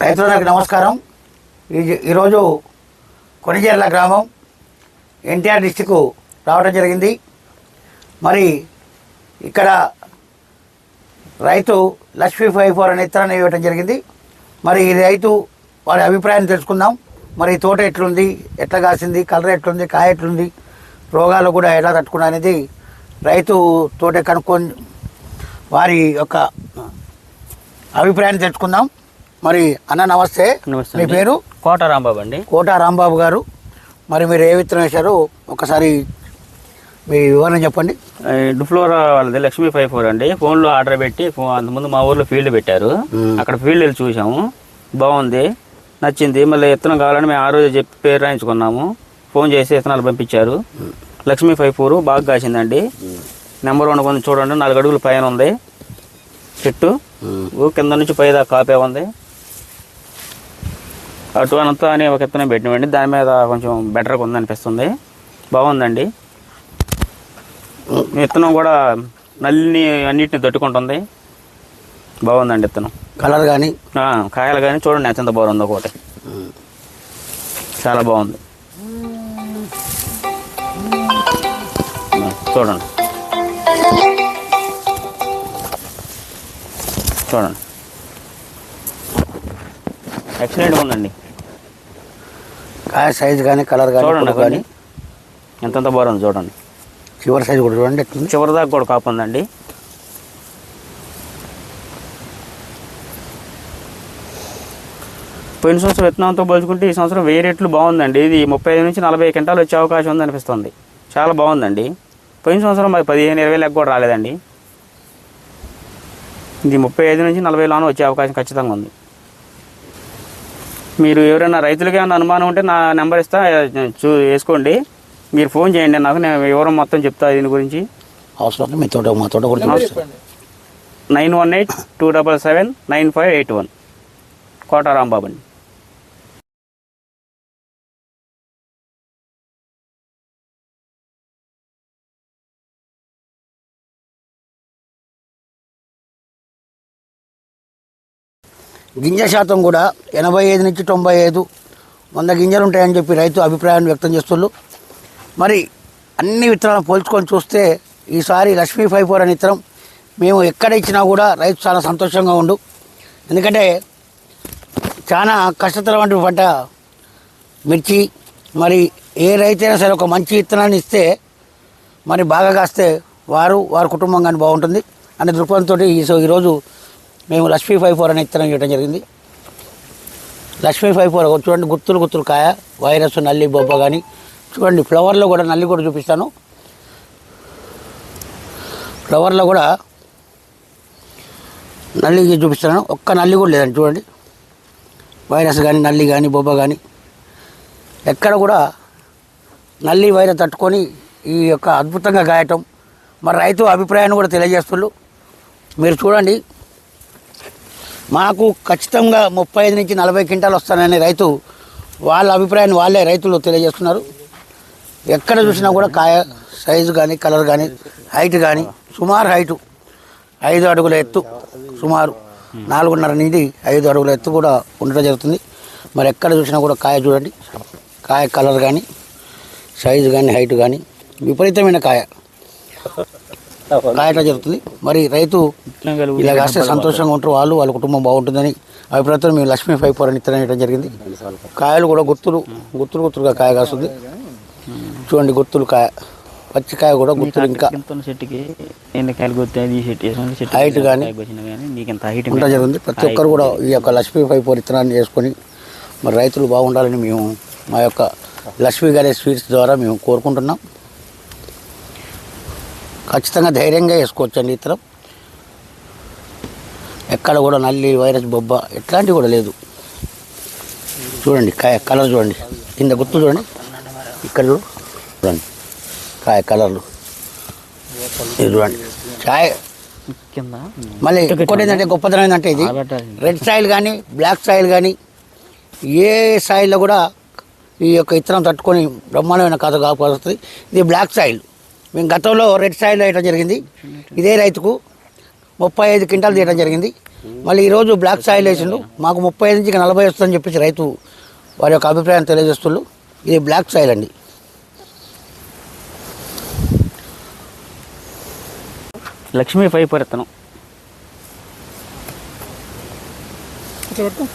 రైతులకు నమస్కారం. ఈ- ఈరోజు కొనిజర్ల గ్రామం ఎన్టీఆర్ డిస్టిక్ రావడం జరిగింది. మరి ఇక్కడ రైతు లక్ష్మీ ఫైవ్ ఫోర్ అనే ఇత్తనాన్ని ఇవ్వడం జరిగింది. మరి ఈ రైతు వారి అభిప్రాయం తెలుసుకుందాం. మరి తోట ఎట్లుంది? ఎట్లా కాసింది? కలర్ ఎట్లుంది? కాయ ఎట్లుంది? రోగాలు కూడా ఎలా తట్టుకున్నా అనేది రైతు తోట కనుక్కొని వారి యొక్క అభిప్రాయాన్ని తెలుసుకుందాం. మరి అన్న నమస్తే. నమస్తే మీ అండి. పేరు? కోట రాంబాబు అండి. కోట రాంబాబు గారు. మరి మీరు ఏ విత్తనం వేశారో ఒకసారి మీ వివరణ చెప్పండి. డుఫ్లోరా వాళ్ళది లక్ష్మీ ఫైవ్ ఫోర్ అండి. ఫోన్లో ఆర్డర్ పెట్టి ఫో- అంతకుముందు మా ఊర్లో ఫీల్డ్ పెట్టారు. మ్మ్. అక్కడ ఫీల్డ్ వెళ్ళి చూసాము బాగుంది. నచ్చింది. మళ్ళీ విత్తనం కావాలని మేము ఆ రోజు చెప్పి పేరు రాయించుకున్నాము. ఫోన్ చేసి విత్తనాలు పంపించారు. లక్ష్మీ ఫైవ్ ఫోర్ బాగా కాసిందండి. నెంబర్ వన్ కొంచెం చూడండి. నాలుగు అడుగులు పైన ఉంది. చెట్టు. ఊ కింద నుంచి పైదాకా కాపే ఉంది. అటు అనంత అని ఒక విత్తనం పెట్టినామండి దాని మీద కొంచెం బెటర్గా ఉందనిపిస్తుంది. బాగుందండి. విత్తనం కూడా నల్లిని అన్నిటిని తట్టుకుంటుంది. బాగుందండి విత్తనం కలర్ కానీ కాయలు కానీ చూడండి ఎంత బాగుంది ఒకటి. చాలా బాగుంది. చూడండి. చూడండి. ఎక్సలెంట్గా ఉందండి. కాయ సైజు కానీ కలర్ కానీ కానీ ఎంతెంత బాగుంది చూడండి. చివరి సైజు కూడా చూడండి చివరి దాకా కూడా కాపు ఉందండి. పోయిన సంవత్సరం విత్తనంతో పోల్చుకుంటే ఈ సంవత్సరం వెయ్యి రేట్లు బాగుందండి. ఇది ముప్పై ఐదు నుంచి నలభై క్వింటాలు వచ్చే అవకాశం ఉంది అనిపిస్తుంది. చాలా బాగుందండి. పోయిన సంవత్సరం మరి పదిహేను ఇరవై లెక్క కూడా రాలేదండి. ఇది ముప్పై ఐదు నుంచి నలభై లోన వచ్చే అవకాశం ఖచ్చితంగా ఉంది. మీరు ఎవరైనా రైతులకి ఏమైనా అనుమానం ఉంటే నా నెంబర్ ఇస్తా చూ వేసుకోండి. మీరు ఫోన్ చేయండి నాకు నేను వివరం మొత్తం చెప్తా దీని గురించి. అవసరం ఉంటే మీ తోట మా తోట కూడా చూపిస్తాను. Nine one eight two double seven nine five eight one. Kota Rambabu అండి. గింజ శాతం కూడా ఎనభై ఐదు నుంచి తొంభై ఐదు వంద గింజలు ఉంటాయని చెప్పి రైతు అభిప్రాయాన్ని వ్యక్తం చేస్తున్నారు. మరి అన్ని విత్తనాలను పోల్చుకొని చూస్తే ఈసారి లక్ష్మీ ఫైవ్ ఫోర్ అనే విత్తనం మేము ఎక్కడ ఇచ్చినా కూడా రైతు చాలా సంతోషంగా ఉండు. ఎందుకంటే చాలా కష్టతరమైన పంట మిర్చి మరి ఏ రైతైనా సరే ఒక మంచి విత్తనాన్ని ఇస్తే మరి బాగా కాస్తే వారు వారి కుటుంబం కానీ బాగుంటుంది అనే దృక్పథంతో ఈ సో ఈరోజు మేము లక్ష్మీ ఫైవ్ ఫోర్ అనే విత్తనం ఇవ్వడం జరిగింది. లక్ష్మీ ఫైవ్ ఫోర్ చూడండి గుత్తులు గుత్తులు కాయ వైరస్ నల్లి బొబ్బ కానీ చూడండి ఫ్లవర్లో కూడా నల్లి కూడా చూపిస్తాను. ఫ్లవర్లో కూడా నల్లి చూపిస్తాను. ఒక్క నల్లి కూడా లేదండి చూడండి. వైరస్ కానీ నల్లి కానీ బొబ్బ కానీ ఎక్కడ కూడా నల్లి వైరస్ తట్టుకొని ఈ యొక్క అద్భుతంగా గాయటం. మరి రైతు అభిప్రాయాన్ని కూడా తెలియజేస్తున్నారు మీరు చూడండి మాకు ఖచ్చితంగా ముప్పై ఐదు నుంచి నలభై క్వింటాలు వస్తానని రైతు వాళ్ళ అభిప్రాయాన్ని వాళ్ళే రైతులు తెలియజేస్తున్నారు. ఎక్కడ చూసినా కూడా కాయ సైజు కానీ కలర్ కానీ హైట్ కానీ సుమారు హైటు. ఐదు అడుగుల ఎత్తు సుమారు. నాలుగున్నర నుంచి ఐదు అడుగుల ఎత్తు కూడా ఉండటం జరుగుతుంది. మరి ఎక్కడ చూసినా కూడా కాయ చూడండి. కాయ కలర్ కానీ సైజు కానీ హైట్ కానీ విపరీతమైన కాయ. కాయట జరుగుతుంది? మరి రైతు ఇలా కాస్తే సంతోషంగా ఉంటారు వాళ్ళు వాళ్ళ కుటుంబం బాగుంటుందని అభిప్రాయంతో మేము లక్ష్మీ ఫైవ్ ఫోర్ అని ఇత్తనం ఇవ్వడం జరిగింది. కాయలు కూడా గుత్తులు గుత్తులు గుత్తులుగా కాయ కాస్తుంది. చూడండి గుత్తులు కాయ పచ్చికాయ కూడా గుత్తులు ఇంకా చెట్టుకి ఎన్ని కాయలు చెట్టు హైట్ కానీ ఉండటం జరిగింది ప్రతి ఒక్కరు కూడా ఈ యొక్క లక్ష్మీ ఫైవ్ ఫోర్ ఇత్తనాన్ని చేసుకొని మరి రైతులు బాగుండాలని మేము మా యొక్క లక్ష్మీ గారి స్వీట్స్ ద్వారా మేము కోరుకుంటున్నాం. ఖచ్చితంగా ధైర్యంగా వేసుకోవచ్చండి ఇత్తనం ఎక్కడ కూడా నల్లి వైరస్ బొబ్బ ఎట్లాంటివి కూడా లేదు. చూడండి కాయ కలర్ చూడండి. కింద గుర్తు చూడండి. ఇక్కడ చూడు. చూడండి కాయ కలర్లు. ఇది చూడండి. చాయ్. మళ్ళీ ఇంకోటి ఏంటంటే గొప్పతనం ఏంటంటే ఇది. రెడ్ సాయిల్ కానీ బ్లాక్ సాయిల్ కానీ ఏ సాయిల్లో కూడా ఈ యొక్క ఇత్తనం తట్టుకొని బ్రహ్మాండమైన కథ కాపాడుతుంది ఇది బ్లాక్ సాయిల్ మేము గతంలో రెడ్ సాయిల్ వేయడం జరిగింది. ఇదే రైతుకు ముప్పై ఐదు క్వింటాలు తీయడం జరిగింది. మళ్ళీ ఈరోజు బ్లాక్ సాయిల్ వేసిండు. మాకు ముప్పై ఐదు నుంచి నలభై వస్తుందని చెప్పేసి రైతు వారి యొక్క అభిప్రాయం తెలియజేస్తున్నారు ఇది బ్లాక్ సాయిల్ అండి. లక్ష్మీ పట్టుకో